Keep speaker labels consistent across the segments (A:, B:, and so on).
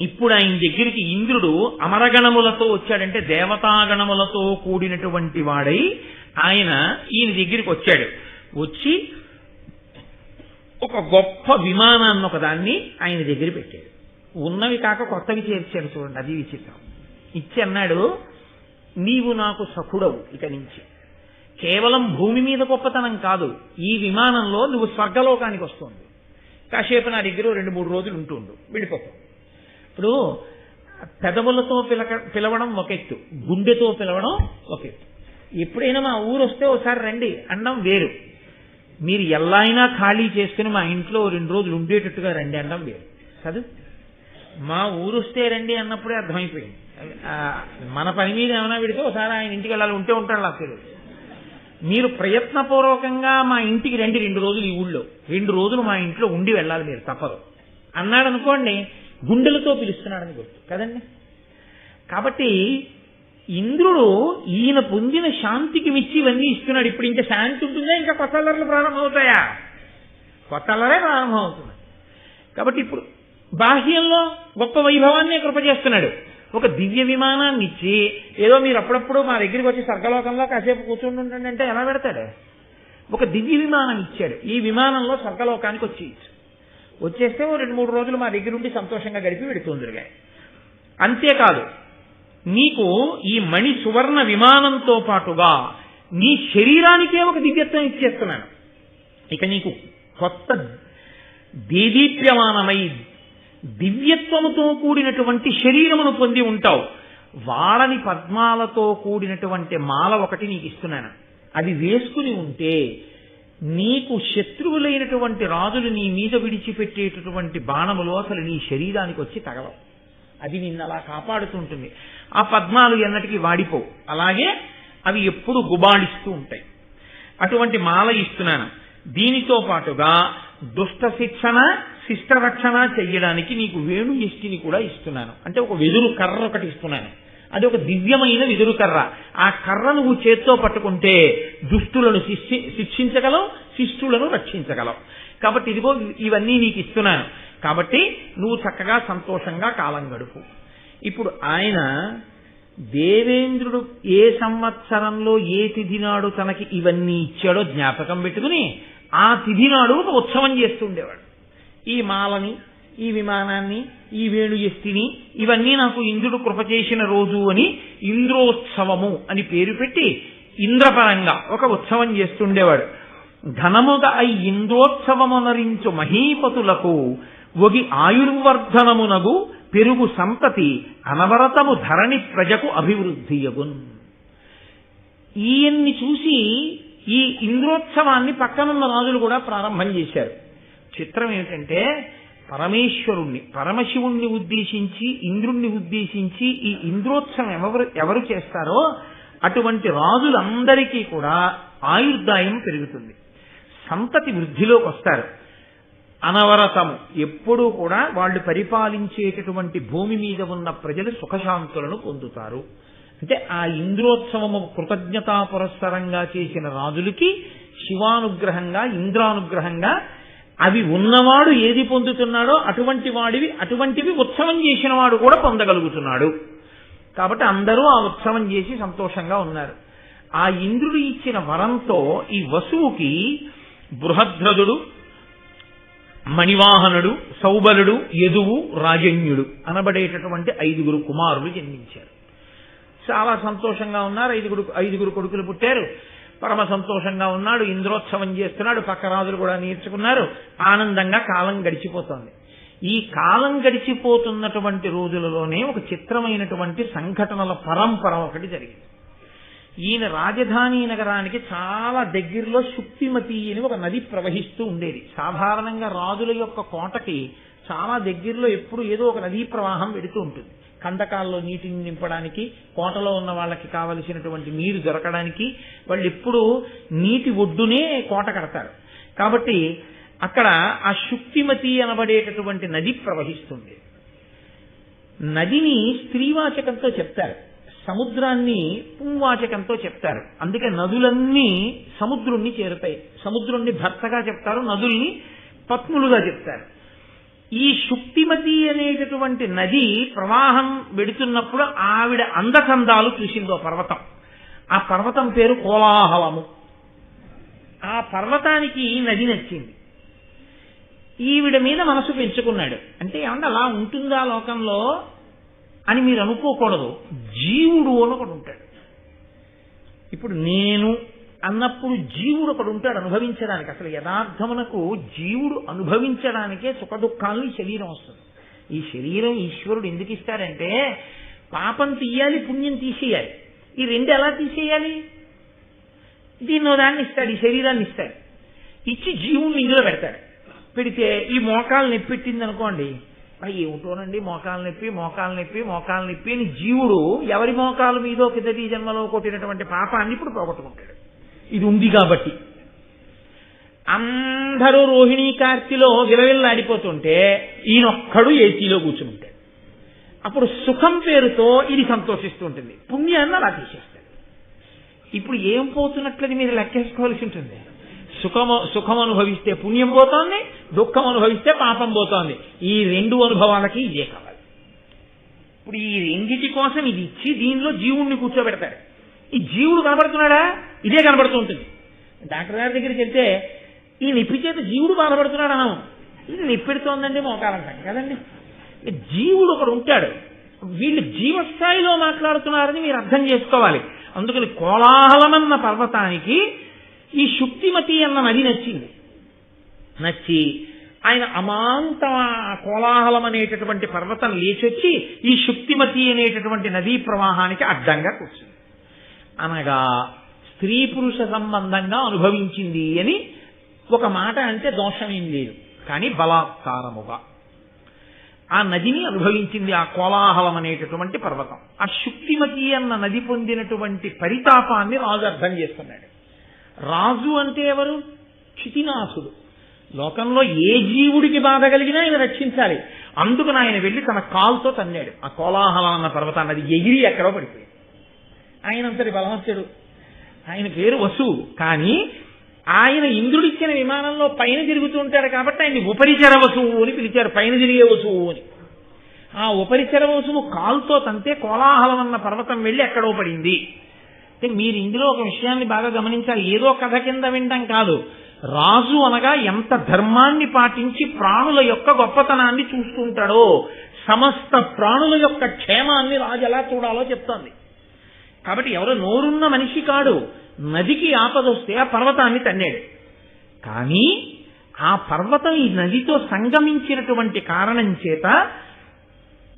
A: ఇప్పుడు ఆయన దగ్గరికి ఇంద్రుడు అమరగణములతో వచ్చాడంటే దేవతాగణములతో కూడినటువంటి వాడై ఆయన ఈయన దగ్గరికి వచ్చాడు. వచ్చి ఒక గొప్ప విమానాన్ని ఒకదాన్ని ఆయన దగ్గర పెట్టాడు. ఉన్నవి కాక కొత్తవి చేర్చాడు చూడండి అది విచిత్రం. ఇచ్చి అన్నాడు నీవు నాకు సఖుడవు ఇక నుంచి. కేవలం భూమి మీద గొప్పతనం కాదు ఈ విమానంలో నువ్వు స్వర్గలోకానికి వస్తుంది. కాసేపు నా దగ్గర రెండు మూడు రోజులు ఉంటుండు విడిపోతావు ఇప్పుడు పెదవులతో పిలక పిలవడం ఒక ఎత్తు గుండెతో పిలవడం ఒక ఎత్తు. ఎప్పుడైనా మా ఊరు వస్తే ఒకసారి రండి అనడం వేరు. మీరు ఎలా అయినా ఖాళీ చేసుకుని మా ఇంట్లో రెండు రోజులు ఉండేటట్టుగా రండి అనడం వేరు. చదువు. మా ఊరు వస్తే రండి అన్నప్పుడే అర్థమైపోయింది. మన పని మీద ఏమైనా పెడితే ఒకసారి ఆయన ఇంటికి వెళ్ళాలి ఉంటే ఉంటాడు నాకు తెలియదు. మీరు ప్రయత్నపూర్వకంగా మా ఇంటికి రండి రెండు రోజులు ఈ ఊళ్ళో. రెండు రోజులు మా ఇంట్లో ఉండి వెళ్ళాలి మీరు తప్పదు. అన్నాడు అనుకోండి గుండెలతో పిలుస్తున్నాడని గుర్తు. కదండి? కాబట్టి ఇంద్రుడు ఈయన పొందిన శాంతికి మిచ్చి ఇవన్నీ ఇస్తున్నాడు. ఇప్పుడు ఇంకా శాంతి ఉంటుందా? ఇంకా కొత్త అల్లర్లు ప్రారంభమవుతాయా? కొత్త అల్లరే ప్రారంభమవుతుంది. కాబట్టి ఇప్పుడు బాహ్యంలో గొప్ప వైభవాన్ని కృప చేస్తున్నాడు. ఒక దివ్య విమానాన్ని ఇచ్చి ఏదో మీరు అప్పుడప్పుడు మా దగ్గరికి వచ్చి స్వర్గలోకంలో కాసేపు కూర్చుని ఉండండి అంటే ఎలా పెడతాడు? ఒక దివ్య విమానం ఇచ్చాడు. ఈ విమానంలో స్వర్గలోకానికి వచ్చి వచ్చేస్తే ఓ రెండు మూడు రోజులు మా దగ్గర ఉండి సంతోషంగా గడిపి వెడుతుందిరుగా అంతేకాదు నీకు ఈ మణి సువర్ణ విమానంతో పాటుగా నీ శరీరానికే ఒక దివ్యత్వం ఇచ్చేస్తున్నాను. ఇక నీకు కొత్త దేదీప్యమానమై దివ్యత్వముతో కూడినటువంటి శరీరమును పొంది ఉంటావు. వాడని పద్మాలతో కూడినటువంటి మాల ఒకటి నీకు ఇస్తున్నాను. అది వేసుకుని ఉంటే నీకు శత్రువులైనటువంటి రాజులు నీ మీద విడిచిపెట్టేటటువంటి బాణములు అసలు నీ శరీరానికి వచ్చి తగలవు. అది నిన్ను అలా కాపాడుతుంటుంది. ఆ పద్మాలు ఎన్నటికీ వాడిపోవు. అలాగే అవి ఎప్పుడు గుబాళిస్తూ ఉంటాయి. అటువంటి మాల ఇస్తున్నాను. దీనితో పాటుగా దుష్ట శిక్షణ శిష్ట రక్షణ చెయ్యడానికి నీకు వేణు ఇష్టిని కూడా ఇస్తున్నాను. అంటే ఒక వెదురు కర్ర ఒకటి ఇస్తున్నాను. అది ఒక దివ్యమైన వెదురు కర్ర. ఆ కర్ర నువ్వు చేత్తో పట్టుకుంటే దుష్టులను శిక్షి శిక్షించగలవు శిష్టులను రక్షించగలవు. కాబట్టి ఇదిగో ఇవన్నీ నీకు ఇస్తున్నాను. కాబట్టి నువ్వు చక్కగా సంతోషంగా కాలం గడుపు. ఇప్పుడు ఆయన దేవేంద్రుడు ఏ సంవత్సరంలో ఏ తిథి నాడు తనకి ఇవన్నీ ఇచ్చాడో జ్ఞాపకం పెట్టుకుని ఆ తిథి నాడు ఒక ఉత్సవం చేస్తుండేవాడు ఈ మాలని ఈ విమానాన్ని ఈ వేణు ఎస్తిని ఇవన్నీ నాకు ఇంద్రుడు కృప చేసిన రోజు అని ఇంద్రోత్సవము అని పేరు పెట్టి ఇంద్రపరంగా ఒక ఉత్సవం చేస్తుండేవాడు. ఘనముగా ఐ ఇంద్రోత్సవమునరించు మహీపతులకు ఒగి ఆయుర్వర్ధనమునగు పెరుగు సంతతి అనవరతము ధరణి ప్రజకు అభివృద్ధి యగున్. ఈయన్ని చూసి ఈ ఇంద్రోత్సవాన్ని పక్కనున్న రాజులు కూడా ప్రారంభం చేశారు. చిత్రం ఏమిటంటే పరమేశ్వరుణ్ణి పరమశివుణ్ణి ఉద్దేశించి ఇంద్రుణ్ణి ఉద్దేశించి ఈ ఇంద్రోత్సవం ఎవరు ఎవరు చేస్తారో అటువంటి రాజులందరికీ కూడా ఆయుర్దాయం పెరుగుతుంది. సంతతి వృద్ధిలోకి వస్తారు. అనవరతము. ఎప్పుడూ కూడా వాళ్ళు పరిపాలించేటటువంటి భూమి మీద ఉన్న ప్రజలు సుఖశాంతులను పొందుతారు. అంటే ఆ ఇంద్రోత్సవము కృతజ్ఞతా పురస్సరంగా చేసిన రాజులకి శివానుగ్రహంగా ఇంద్రానుగ్రహంగా అవి ఉన్నవాడు ఏది పొందుతున్నాడో అటువంటి వాడివి అటువంటివి ఉత్సవం చేసిన వాడు కూడా పొందగలుగుతున్నాడు. కాబట్టి అందరూ ఆ ఉత్సవం చేసి సంతోషంగా ఉన్నారు. ఆ ఇంద్రుడు ఇచ్చిన వరంతో ఈ వసువుకి బృహద్రథుడు మణివాహనుడు సౌబలుడు యదువు రాజన్యుడు అనబడేటటువంటి ఐదుగురు కుమారులు జన్మించారు. చాలా సంతోషంగా ఉన్నారు. ఐదుగురు ఐదుగురు కొడుకులు పుట్టారు. పరమ సంతోషంగా ఉన్నాడు ఇంద్రోత్సవం చేస్తున్నాడు పక్క రాజులు కూడా నేర్చుకున్నారు. ఆనందంగా కాలం గడిచిపోతోంది. ఈ కాలం గడిచిపోతున్నటువంటి రోజులలోనే ఒక చిత్రమైనటువంటి సంఘటనల పరంపర ఒకటి జరిగింది. ఈయన రాజధాని నగరానికి చాలా దగ్గరలో శుక్తిమతి అని ఒక నది ప్రవహిస్తూ ఉండేది. సాధారణంగా రాజుల యొక్క కోటకి చాలా దగ్గరలో ఎప్పుడు ఏదో ఒక నదీ ప్రవాహం వెడుతూ ఉంటుంది. కందకాల్లో నీటిని నింపడానికి కోటలో ఉన్న వాళ్ళకి కావలసినటువంటి నీరు దొరకడానికి వాళ్ళు ఎప్పుడు నీటి ఒడ్డునే కోట కడతారు. కాబట్టి అక్కడ ఆ శుక్తిమతి అనబడేటటువంటి నది ప్రవహిస్తుంది. నదిని స్త్రీవాచకంతో చెప్తారు. సముద్రాన్ని పుంవాచకంతో చెప్తారు. అందుకే నదులన్నీ సముద్రుణ్ణి చేరుతాయి. సముద్రుణ్ణి భర్తగా చెప్తారు నదుల్ని పత్నులుగా చెప్తారు. ఈ శుక్తిమతి అనేటటువంటి నది ప్రవాహం వెడుతున్నప్పుడు ఆవిడ అందచందాలు చూసిందో పర్వతం. ఆ పర్వతం పేరు కోలాహలము. ఆ పర్వతానికి ఈ నది నచ్చింది. ఈవిడ మీద మనసు పెంచుకున్నాడు. అంటే ఏమన్నా అలా ఉంటుందా లోకంలో అని మీరు అనుకోకూడదు. జీవుడు అని ఒకడు ఉంటాడు. ఇప్పుడు నేను అన్నప్పుడు జీవుడు ఒకడు ఉంటాడు అనుభవించడానికి. అసలు యథార్థమునకు జీవుడు అనుభవించడానికే సుఖ దుఃఖాలని శరీరం వస్తుంది. ఈ శరీరం ఈశ్వరుడు ఎందుకు ఇస్తారంటే పాపం తీయాలి పుణ్యం తీసేయాలి. ఈ రెండు ఎలా తీసేయాలి? దీన్నో దాన్ని ఇస్తాడు ఈ శరీరాన్ని ఇస్తాడు. ఇచ్చి జీవుణ్ణి ఇందులో పెడతాడు. పెడితే ఈ మోకాలు నొప్పి పెట్టింది అనుకోండి ఏమిటోనండి మోకాలు నొప్పి మోకాలు నొప్పి మోకాలు నొప్పి అని జీవుడు ఎవరి మోకాలు మీదో కిందటి జన్మలో కొట్టినటువంటి పాపాన్ని ఇప్పుడు పోగొట్టుకుంటాడు. ఇది ఉంది కాబట్టి. అందరూ రోహిణీ కార్తిలో విలవిల్లాడిపోతుంటే ఈయనొక్కడు ఏసీలో కూర్చుంటాడు అప్పుడు సుఖం పేరుతో ఇది సంతోషిస్తుంటుంది. పుణ్యాన్ని అలా తీసేస్తాడు. ఇప్పుడు ఏం పోతున్నట్లని మీరు లెక్కేసుకోవాల్సి ఉంటుంది? సుఖము సుఖం అనుభవిస్తే పుణ్యం పోతోంది దుఃఖం అనుభవిస్తే పాపం పోతోంది. ఈ రెండు అనుభవాలకి ఇదే కావాలి. ఇప్పుడు ఈ రెండిటి కోసం ఇది ఇచ్చి దీనిలో జీవుణ్ణి కూర్చోబెడతాడు. ఈ జీవుడు కనబడుతున్నాడా ఇదే కనబడుతూ ఉంటుంది. డాక్టర్ గారి దగ్గరికి వెళ్తే ఈ నిప్పి చేత జీవుడు బాధపడుతున్నాడు అనం ఇది నొప్పెడుతోందండి మోకాలంటాం కదండి? జీవుడు ఒకడు ఉంటాడు. వీళ్ళు జీవస్థాయిలో మాట్లాడుతున్నారని మీరు అర్థం చేసుకోవాలి. అందుకని కోలాహలమన్న పర్వతానికి ఈ శుక్తిమతి అన్న నది నచ్చింది. నచ్చి ఆయన అమాంత కోలాహలం అనేటటువంటి పర్వతం లేచొచ్చి ఈ శుక్తిమతి అనేటటువంటి నదీ ప్రవాహానికి అడ్డంగా కూర్చుంది. అనగా స్త్రీ పురుష సంబంధంగా అనుభవించింది అని ఒక మాట అంటే దోషమేం లేదు. కానీ బలాత్కారముగా. ఆ నదిని అనుభవించింది ఆ కోలాహలం అనేటటువంటి పర్వతం. ఆ శుక్తిమతి అన్న నది పొందినటువంటి పరితాపాన్ని రాజు అర్థం చేస్తున్నాడు రాజు అంటే ఎవరు? క్షితినాసుడు లోకంలో ఏ జీవుడికి బాధ కలిగినా ఆయన రక్షించాలి. అందుకు ఆయన వెళ్ళి తన కాల్తో తన్నాడు. ఆ కోలాహలం అన్న పర్వతాన్ని అది ఎగిరి ఎక్కడో పడిపోయింది. ఆయన అంతటి బలవంతుడు. ఆయన పేరు వసు. కానీ ఆయన ఇంద్రుడిచ్చిన విమానంలో పైన తిరుగుతూ ఉంటారు కాబట్టి ఆయన్ని ఉపరిచర వసువు అని పిలిచారు. పైన తిరిగే వసువు అని. ఆ ఉపరిచర వసువు కాలుతో తంతే కోలాహలం అన్న పర్వతం వెళ్ళి ఎక్కడో పడింది. అంటే మీరు ఇందులో ఒక విషయాన్ని బాగా గమనించాలి. ఏదో కథ కింద వినడం కాదు. రాజు అనగా ఎంత ధర్మాన్ని పాటించి ప్రాణుల యొక్క గొప్పతనాన్ని చూస్తుంటాడో సమస్త ప్రాణుల యొక్క క్షేమాన్ని రాజు ఎలా చూడాలో చెప్తోంది. కాబట్టి ఎవరో నోరున్న మనిషి కాడు. నదికి ఆపదొస్తే ఆ పర్వతాన్ని తన్నాడు. కానీ ఆ పర్వతం ఈ నదితో సంగమించినటువంటి కారణం చేత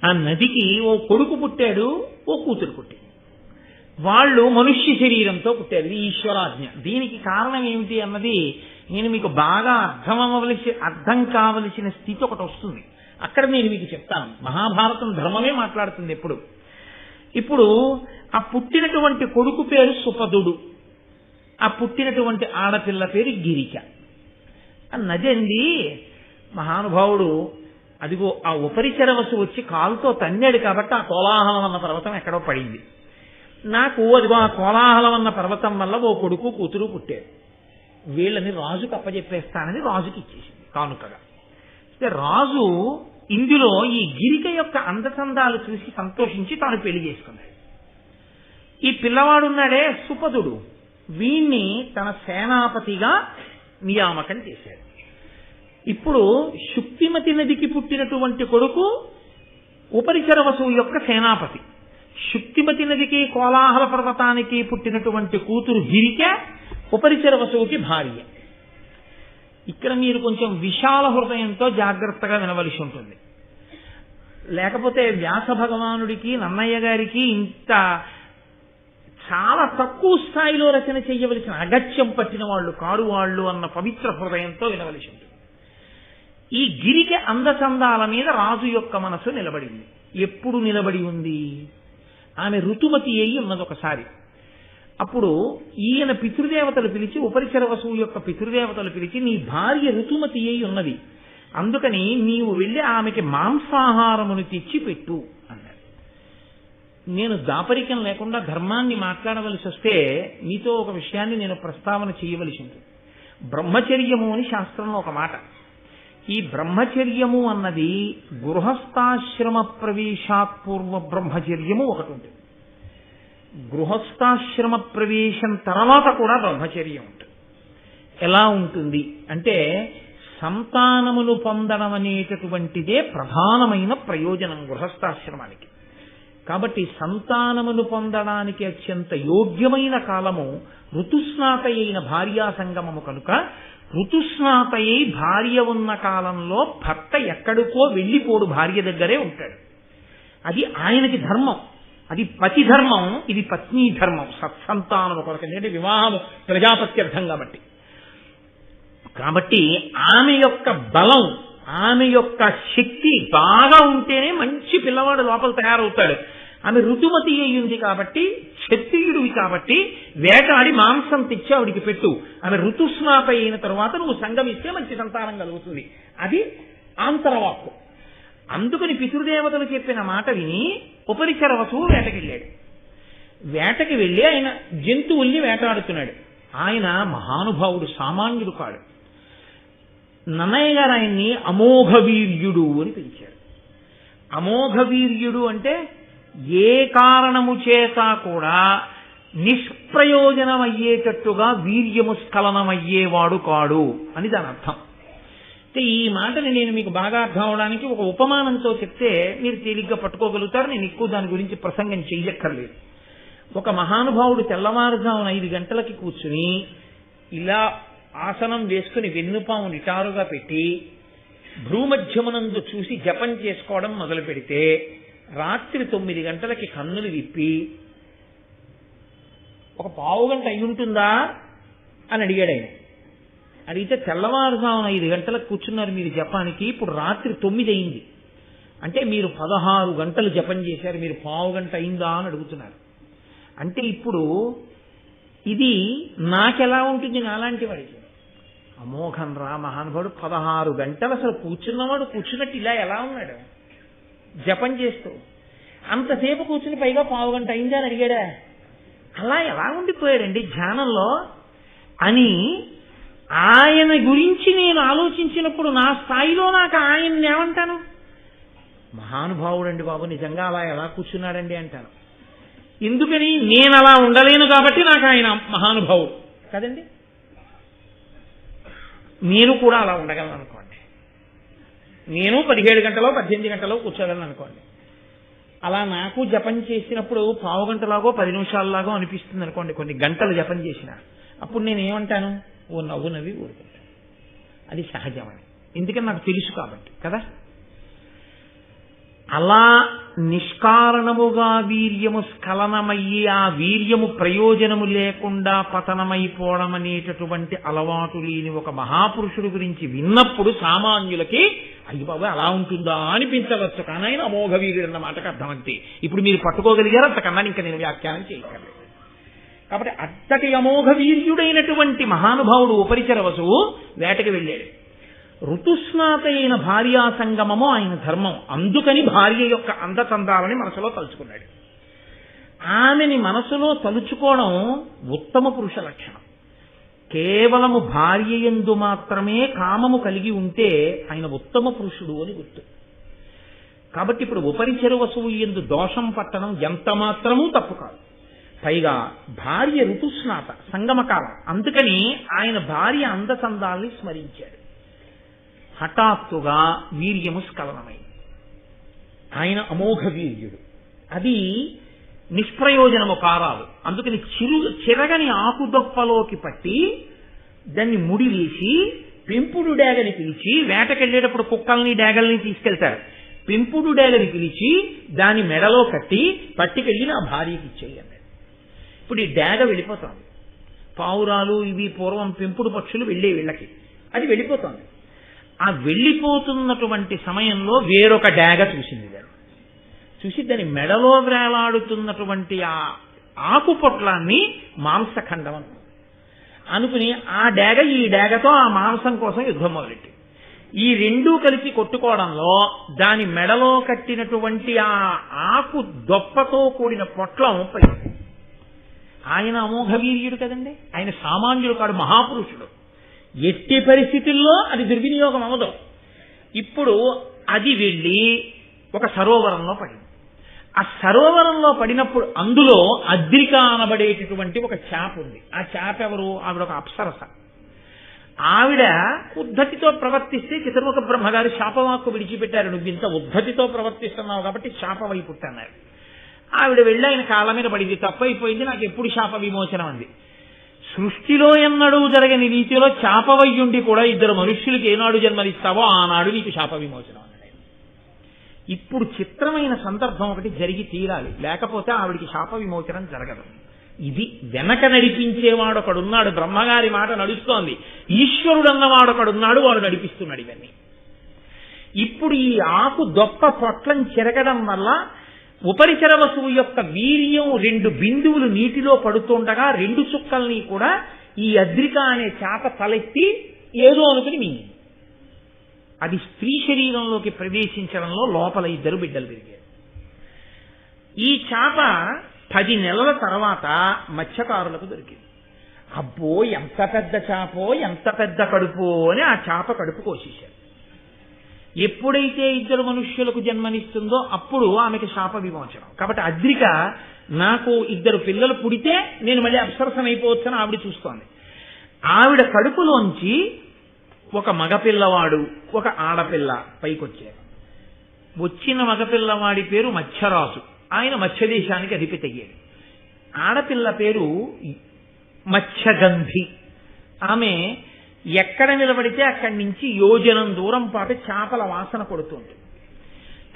A: ఆ నదికి ఓ కొడుకు పుట్టాడు ఓ కూతురు పుట్టింది వాళ్ళు మనుష్య శరీరంతో పుట్టారు. ఇది ఈశ్వరాజ్ఞ. దీనికి కారణం ఏమిటి అన్నది నేను మీకు బాగా అర్థం అవ్వవలసి అర్థం కావలసిన స్థితి ఒకటి వస్తుంది. అక్కడ నేను మీకు చెప్తాను. మహాభారతం ధర్మమే మాట్లాడుతుంది ఎప్పుడు. ఇప్పుడు ఆ పుట్టినటువంటి కొడుకు పేరు సుపదుడు. ఆ పుట్టినటువంటి ఆడపిల్ల పేరు గిరిక నదండి మహానుభావుడు అదిగో ఆ ఉపరిచరవసు వచ్చి కాలుతో తన్నాడు కాబట్టి ఆ కోలాహలం అన్న పర్వతం ఎక్కడో పడింది. నాకు అదిగో ఆ కోలాహలం అన్న పర్వతం వల్ల ఓ కొడుకు కూతురు పుట్టాడు వీళ్ళని రాజుకు అప్పజెప్పేస్తానని రాజుకి ఇచ్చేసింది కానుకగా. రాజు ఇందులో ఈ గిరిక యొక్క అందచందాలు చూసి సంతోషించి తాను పెళ్ళి చేసుకున్నాడు. ఈ పిల్లవాడున్నాడే సుపదుడు. వీణ్ణి తన సేనాపతిగా నియామకం చేశాడు. ఇప్పుడు శుక్తిమతి నదికి పుట్టినటువంటి కొడుకు ఉపరిచర వసువు యొక్క సేనాపతి. శుక్తిమతి నదికి కోలాహల పర్వతానికి పుట్టినటువంటి కూతురు గిరిక ఉపరిచర వసువుకి భార్య. ఇక్కడ మీరు కొంచెం విశాల హృదయంతో జాగ్రత్తగా వినవలసి ఉంటుంది. లేకపోతే వ్యాస భగవానుడికి నన్నయ్య గారికి ఇంత చాలా తక్కువ స్థాయిలో రచన చేయవలసిన అగత్యం పట్టిన వాళ్ళు కారు వాళ్ళు అన్న పవిత్ర హృదయంతో వినవలసి ఉంటుంది. ఈ గిరిక అందచందాల మీద రాజు యొక్క మనసు నిలబడింది. ఎప్పుడు నిలబడి ఉంది? ఆమె ఋతుమతి అయి ఉన్నది ఒకసారి అప్పుడు ఈయన పితృదేవతలు పిలిచి ఉపరిచర వసువు యొక్క పితృదేవతలు పిలిచి నీ భార్య ఋతుమతి అయి ఉన్నది. అందుకని నీవు వెళ్ళి ఆమెకి మాంసాహారమును తెచ్చి పెట్టు అన్నాడు నేను దాపరికం లేకుండా ధర్మాన్ని మాట్లాడవలసి వస్తే మీతో ఒక విషయాన్ని నేను ప్రస్తావన చేయవలసి ఉంటుంది బ్రహ్మచర్యము అని శాస్త్రంలో ఒక మాట. ఈ బ్రహ్మచర్యము అన్నది గృహస్థాశ్రమ ప్రవేశాత్పూర్వ బ్రహ్మచర్యము ఒకటి ఉంటుంది. గృహస్థాశ్రమ ప్రవేశం తర్వాత కూడా బ్రహ్మచర్యం ఉంటుంది ఎలా ఉంటుంది అంటే సంతానమును పొందడం అనేటటువంటిదే ప్రధానమైన ప్రయోజనం గృహస్థాశ్రమానికి. కాబట్టి సంతానమును పొందడానికి అత్యంత యోగ్యమైన కాలము ఋతుస్నాతయైన భార్యా సంగమము కనుక ఋతుస్నాతయై భార్య ఉన్న కాలంలో భర్త ఎక్కడికో వెళ్ళిపోడు భార్య దగ్గరే ఉంటాడు. అది ఆయనకి ధర్మం. అది పతి ధర్మం ఇది పత్ని ధర్మం సత్సంతానం కొరకు. ఎందుకంటే వివాహం ప్రజాపత్యర్థం కాబట్టి. కాబట్టి ఆమె యొక్క బలం ఆమె యొక్క శక్తి బాగా ఉంటేనే మంచి పిల్లవాడు లోపల తయారవుతాడు. ఆమె ఋతుమతి అయ్యింది కాబట్టి క్షత్రియుడివి కాబట్టి వేటాడి మాంసం తెచ్చి ఆవిడికి పెట్టు. ఆమె ఋతుస్నాప అయిన తర్వాత నువ్వు సంగమిస్తే మంచి సంతానం కలుగుతుంది. అది ఆంతరవాక్కు. అందుకని పితృదేవతలు చెప్పిన మాట విని ఉపరిచర వసువు వేటకెళ్ళాడు. వేటకి వెళ్ళి ఆయన జంతువుల్ని వేటాడుతున్నాడు. ఆయన మహానుభావుడు సామాన్యుడు కాడు. నన్నయ్య గారు ఆయన్ని అమోఘ వీర్యుడు అని పిలిచాడు అమోఘ వీర్యుడు అంటే ఏ కారణము చేత కూడా నిష్ప్రయోజనమయ్యేటట్టుగా వీర్యము స్ఖలనమయ్యేవాడు కాడు అని దాని అర్థం. ఈ మాటని నేను మీకు బాగా అర్థం అవడానికి ఒక ఉపమానంతో చెప్తే మీరు తేలిగ్గా పట్టుకోగలుగుతారు. నేను ఎక్కువ దాని గురించి ప్రసంగం చెయ్యక్కర్లేదు. ఒక మహానుభావుడు తెల్లవారుజామున ఐదు గంటలకి కూర్చుని ఇలా ఆసనం వేసుకుని వెన్నుపాము నిటారుగా పెట్టి భ్రూమధ్యమునందు చూసి జపం చేసుకోవడం మొదలు పెడితే రాత్రి తొమ్మిది గంటలకి కన్నులు విప్పి ఒక పావు గంట అయి ఉంటుందా అని అడిగాడు ఆయన. అడిగితే తెల్లవారుజామున ఐదు గంటలకు కూర్చున్నారు మీరు జపానికి ఇప్పుడు రాత్రి తొమ్మిది అయింది అంటే మీరు పదహారు గంటలు జపం చేశారు మీరు పావు గంట అయిందా అని అడుగుతున్నారు. అంటే ఇప్పుడు ఇది నాకెలా ఉంటుంది నాలాంటి వాడికి? అమోఘం రా మహానుభావుడు పదహారు గంటలు అసలు కూర్చున్నవాడు కూర్చున్నట్టు ఇలా ఎలా ఉన్నాడు? జపం చేస్తూ. అంతసేపు కూర్చుని పైగా పావు గంట అయిందా అని అడిగాడా? అలా ఎలా ఉండిపోయాడండి ధ్యానంలో? అని ఆయన గురించి నేను ఆలోచించినప్పుడు నా స్థాయిలో నాకు ఆయన్ని ఏమంటాను? మహానుభావుడండి బాబు నిజంగా అలా ఎలా కూర్చున్నాడండి అంటాను. ఎందుకని నేను అలా ఉండలేను కాబట్టి నాకు ఆయన మహానుభావుడు. కదండి? నేను కూడా అలా ఉండగలను అనుకోండి. నేను పదిహేడు గంటలో పద్దెనిమిది గంటలో కూర్చోగలను అనుకోండి. అలా నాకు జపం చేసినప్పుడు పావు గంటలాగో పది నిమిషాలలాగో అనిపిస్తుంది అనుకోండి కొన్ని గంటలు జపం చేసిన. అప్పుడు నేను ఏమంటాను? ఓ నవ్వు నవ్వి ఊరుకుంటాను అది సహజమని ఎందుకని నాకు తెలుసు కాబట్టి కదా? అలా నిష్కారణముగా వీర్యము స్ఖలనమయ్యి ఆ వీర్యము ప్రయోజనము లేకుండా పతనమైపోవడం అనేటటువంటి అలవాటు లేని ఒక మహాపురుషుడు గురించి విన్నప్పుడు సామాన్యులకి అయ్యి బాబు అలా ఉంటుందా అనిపించవచ్చు. కానీ ఆయన అమోఘ వీరుడు అన్న మాటకు అర్థం అంతే ఇప్పుడు మీరు పట్టుకోగలిగారు అంతకన్నా ఇంకా నేను వ్యాఖ్యానం చేయగలను కాబట్టి అత్తటి అమోఘ వీర్యుడైనటువంటి మహానుభావుడు ఉపరిచర వసువు వేటకి వెళ్ళాడు. ఋతుస్నాత అయిన భార్యా సంగమము ఆయన ధర్మం. అందుకని భార్య యొక్క అందచందాలని మనసులో తలుచుకున్నాడు. ఆమెని మనసులో తలుచుకోవడం ఉత్తమ పురుష లక్షణం. కేవలము భార్య ఎందు మాత్రమే కామము కలిగి ఉంటే ఆయన ఉత్తమ పురుషుడు అని గుర్తు. కాబట్టి ఇప్పుడు ఉపరిచర వసువు ఎందు దోషం పట్టడం ఎంత మాత్రమూ తప్పు కాదు. పైగా భార్య ఋతుస్నాత సంగమకాలం. అందుకని ఆయన భార్య అందచందాల్ని స్మరించాడు. హఠాత్తుగా వీర్యము స్ఖలనమైంది. ఆయన అమోఘ వీర్యుడు. అది నిష్ప్రయోజనము కారాలు అందుకని చిరు చిరగని ఆకుదొప్పలోకి పట్టి దాన్ని ముడివేసి పెంపుడు డేగని పిలిచి వేటకెళ్ళేటప్పుడు కుక్కల్ని డేగల్ని తీసుకెళ్తారు. పెంపుడు డేగని పిలిచి దాని మెడలో కట్టి పట్టుకెళ్ళి నా భార్యకి ఇచ్చేయండి. ఇప్పుడు ఈ డేగ వెళ్ళిపోతుంది. పావురాలు ఇవి పూర్వం పెంపుడు పక్షులు వెళ్ళే వీళ్ళకి. అది వెళ్ళిపోతుంది. ఆ వెళ్ళిపోతున్నటువంటి సమయంలో వేరొక డాగ చూసింది దాన్ని చూసి దాని మెడలో వేలాడుతున్నటువంటి ఆ ఆకు పొట్లాన్ని మాంసఖండం అనుకుంది అనుకుని ఆ డాగ ఈ డాగతో ఆ మాంసం కోసం యుద్ధం మొదలెట్టి. ఈ రెండూ కలిసి కొట్టుకోవడంలో దాని మెడలో కట్టినటువంటి ఆ ఆకు దొప్పతో కూడిన పొట్లం పోయింది. ఆయన అమోఘ వీర్యుడు కదండి. ఆయన సామాన్యుడు కాడు మహాపురుషుడు. ఎట్టి పరిస్థితుల్లో అది దుర్వినియోగం అవ్వదు. ఇప్పుడు అది వెళ్ళి ఒక సరోవరంలో పడింది. ఆ సరోవరంలో పడినప్పుడు అందులో అద్రిక అనబడేటటువంటి ఒక చేప ఉంది. ఆ చేప ఎవరు? ఆవిడ ఒక అప్సరస. ఆవిడ ఉద్ధతితో ప్రవర్తిస్తే చిత్రముఖ బ్రహ్మగారు శాపవాక్కు విడిచిపెట్టారు. నువ్వు ఇంత ఉద్ధతితో ప్రవర్తిస్తున్నావు కాబట్టి శాపవై పుట్టన్నారు. ఆవిడ వెళ్ళి ఆయన కాళ్ళ మీద పడింది. తప్పైపోయింది. నాకు ఎప్పుడు శాప విమోచనం అంది. సృష్టిలో ఎన్నడూ జరగని రీతిలో శాపవయ్యుండి కూడా ఇద్దరు మనుష్యులకి ఏనాడు జన్మనిస్తావో ఆనాడు నీకు శాప విమోచనం అన్నాడు ఇప్పుడు చిత్రమైన సందర్భం ఒకటి జరిగి తీరాలి. లేకపోతే ఆవిడికి శాప విమోచనం జరగదు. ఇది వెనక నడిపించేవాడు ఒకడున్నాడు. బ్రహ్మగారి మాట నడుస్తోంది. ఈశ్వరుడు అన్నవాడు ఒకడున్నాడు. వాడు నడిపిస్తున్నాడు ఇవన్నీ. ఇప్పుడు ఈ ఆకు దొప్ప పొట్లం చెరగడం వల్ల ఉపరిచర వస్తువు యొక్క వీర్యం రెండు బిందువులు నీటిలో పడుతుండగా రెండు చుక్కల్ని కూడా ఈ అద్రిక అనే చేప తలెత్తి ఏదో అనుకుని మింగింది. అది స్త్రీ శరీరంలోకి ప్రవేశించడంలో లోపల ఇద్దరు బిడ్డలు పెరిగారు ఈ చేప పది నెలల తర్వాత మత్స్యకారులకు దొరికింది. అబ్బో ఎంత పెద్ద చేపో ఎంత పెద్ద కడుపో అని ఆ చేప కడుపు కోసేశారు. ఎప్పుడైతే ఇద్దరు మనుష్యులకు జన్మనిస్తుందో అప్పుడు ఆమెకి శాప విమోచనం. కాబట్టి అద్రిక నాకు ఇద్దరు పిల్లలు పుడితే నేను మళ్ళీ అప్సరసం అయిపోవచ్చని ఆవిడ చూస్తోంది. ఆవిడ కడుపులోంచి ఒక మగపిల్లవాడు ఒక ఆడపిల్ల పైకొచ్చారు. వచ్చిన మగపిల్లవాడి పేరు మత్స్యరాజు. ఆయన మత్స్యదేశానికి అధిపతి అయ్యాడు. ఆడపిల్ల పేరు మత్స్యగంధి. ఆమె ఎక్కడ నిలబడితే అక్కడి నుంచి యోజనం దూరం పాటు చేపల వాసన కొడుతుంది.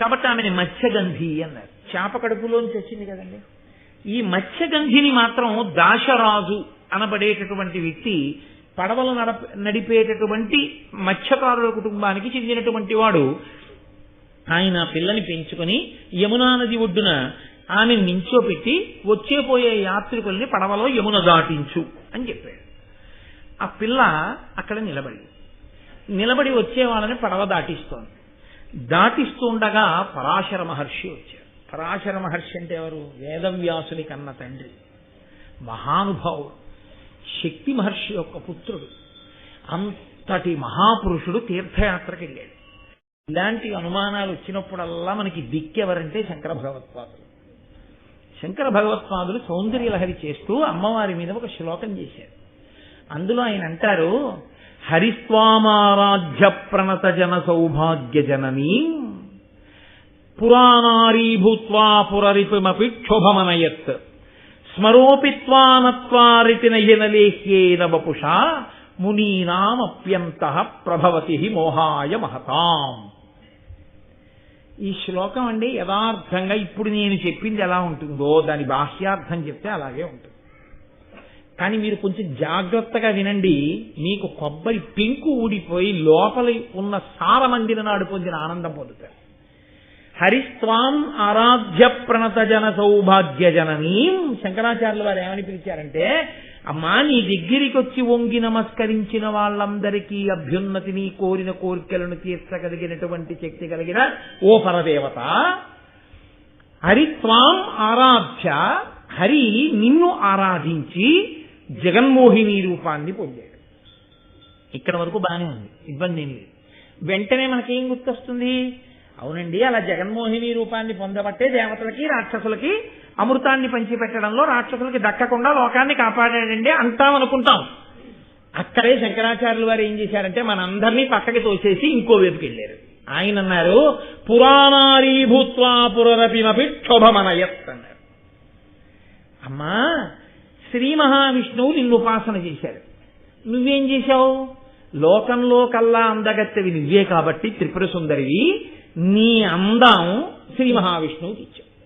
A: కాబట్టి ఆమెని మత్స్యగంధి అన్నారు. చేప కడుపులోంచి వచ్చింది కదండి. ఈ మత్స్యగంధిని మాత్రం దాశరాజు అనబడేటటువంటి వ్యక్తి పడవలు నడప నడిపేటటువంటి మత్స్యకారుల కుటుంబానికి చెందినటువంటి వాడు. ఆయన పిల్లని పెంచుకొని యమునా నది ఒడ్డున ఆమె నించోపెట్టి వచ్చే పోయే యాత్రికుల్ని పడవలో యమున దాటించు అని చెప్పాడు. ఆ పిల్ల అక్కడ నిలబడి. నిలబడి వచ్చే వాళ్ళని పడవ దాటిస్తోంది. దాటిస్తుండగా పరాశర మహర్షి వచ్చారు పరాశర మహర్షి అంటే ఎవరు? వేదవ్యాసుని కన్న తండ్రి. మహానుభావుడు. శక్తి మహర్షి యొక్క పుత్రుడు. అంతటి మహాపురుషుడు తీర్థయాత్రకి వెళ్ళాడు. ఇలాంటి అనుమానాలు వచ్చినప్పుడల్లా మనకి దిక్కెవరంటే శంకర భగవత్పాదులు. శంకర భగవత్పాదులు సౌందర్యలహరి చేస్తూ అమ్మవారి మీద ఒక శ్లోకం చేశారు. అందులో ఆయన అంటారు హరిస్వామారాధ్య ప్రణత జన సౌభాగ్య జననీ పురాణారీభూత్వా పురరిపుమపి క్షోభమనయత్ స్మరోపిత్వానత్వారితి నయనలేహ్యేన వపుషా మునీనామప్యంత ప్రభవతి మోహాయ మహతాం. ఈ శ్లోకం అండి యథార్థంగా ఇప్పుడు నేను చెప్పింది ఎలా ఉంటుందో దాని బాహ్యార్థం చెప్తే అలాగే ఉంటుంది. కానీ మీరు కొంచెం జాగ్రత్తగా వినండి. మీకు కొబ్బరి పెంకు ఊడిపోయి లోపల ఉన్న సారమందిన నాడు పొందిన ఆనందం పొందుతారు. హరిస్వాం ఆరాధ్య ప్రణత జన సౌభాగ్య జననీం శంకరాచార్యుల వారు ఏమని పిలిచారంటే అమ్మా నీ దగ్గరికి వచ్చి వంగి నమస్కరించిన వాళ్ళందరికీ అభ్యున్నతిని కోరిన కోరికలను తీర్చగలిగినటువంటి శక్తి కలిగిన ఓ పరదేవత. హరిత్వాం ఆరాధ్య హరి నిన్ను ఆరాధించి జగన్మోహిని రూపాన్ని పొందాడు. ఇక్కడ వరకు బాగానే ఉంది. ఇబ్బంది ఏం లేదు. వెంటనే మనకేం గుర్తొస్తుంది? అవునండి అలా జగన్మోహిని రూపాన్ని పొందబట్టే దేవతలకి రాక్షసులకి అమృతాన్ని పంచిపెట్టడంలో రాక్షసులకి దక్కకుండా లోకాన్ని కాపాడాడండి అంటాం అనుకుంటాం. అక్కడే శంకరాచార్యులు వారు ఏం చేశారంటే మనందరినీ పక్కకి తోసేసి ఇంకో వైపుకి వెళ్ళారు. ఆయన అన్నారు పురాణారీభూత్వా పురరపిమపి క్షోభమనయత్ అన్నారు. అమ్మా శ్రీ మహావిష్ణువు నిన్ను ఉపాసన చేశారు నువ్వేం చేశావు? లోకంలో కల్లా అందగత్తెవి నువ్వే కాబట్టి త్రిపుర సుందరివి నీ అందం శ్రీ మహావిష్ణువుకి ఇచ్చావు.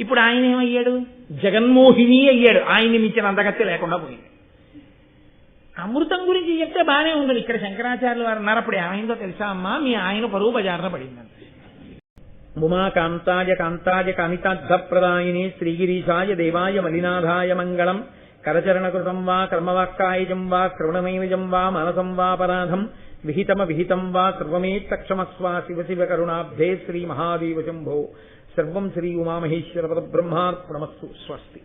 A: ఇప్పుడు ఆయన ఏమయ్యాడు? జగన్మోహిని అయ్యాడు. ఆయన్ని మించిన అందగత్తె లేకుండా పోయింది. అమృతం గురించి చెప్తే బాగానే ఉండదు ఇక్కడ శంకరాచార్యులు వారు అన్నారు అప్పుడు ఏమైందో తెలుసా అమ్మా? మీ ఆయన పరువు బజార్న పడిందంట. ఉమాకాంతాయ కాంతాయ కామితార్థప్రదాయిని శ్రీగిరీశాయ దేవాయ మలినాథాయ మంగళం. కరచరణకృతం వా కర్మవాక్కాయజం వా శ్రవణమైవజం వా మనసం వాపరాధం విహితమ విహితం వా సర్వమేత్తక్షమస్వ శివ శివ కరుణాబ్ధే శ్రీ మహాదేవ శంభో. సర్వం శ్రీ ఉమామహేశ్వర పద బ్రహ్మార్పణమస్సు స్వస్తి.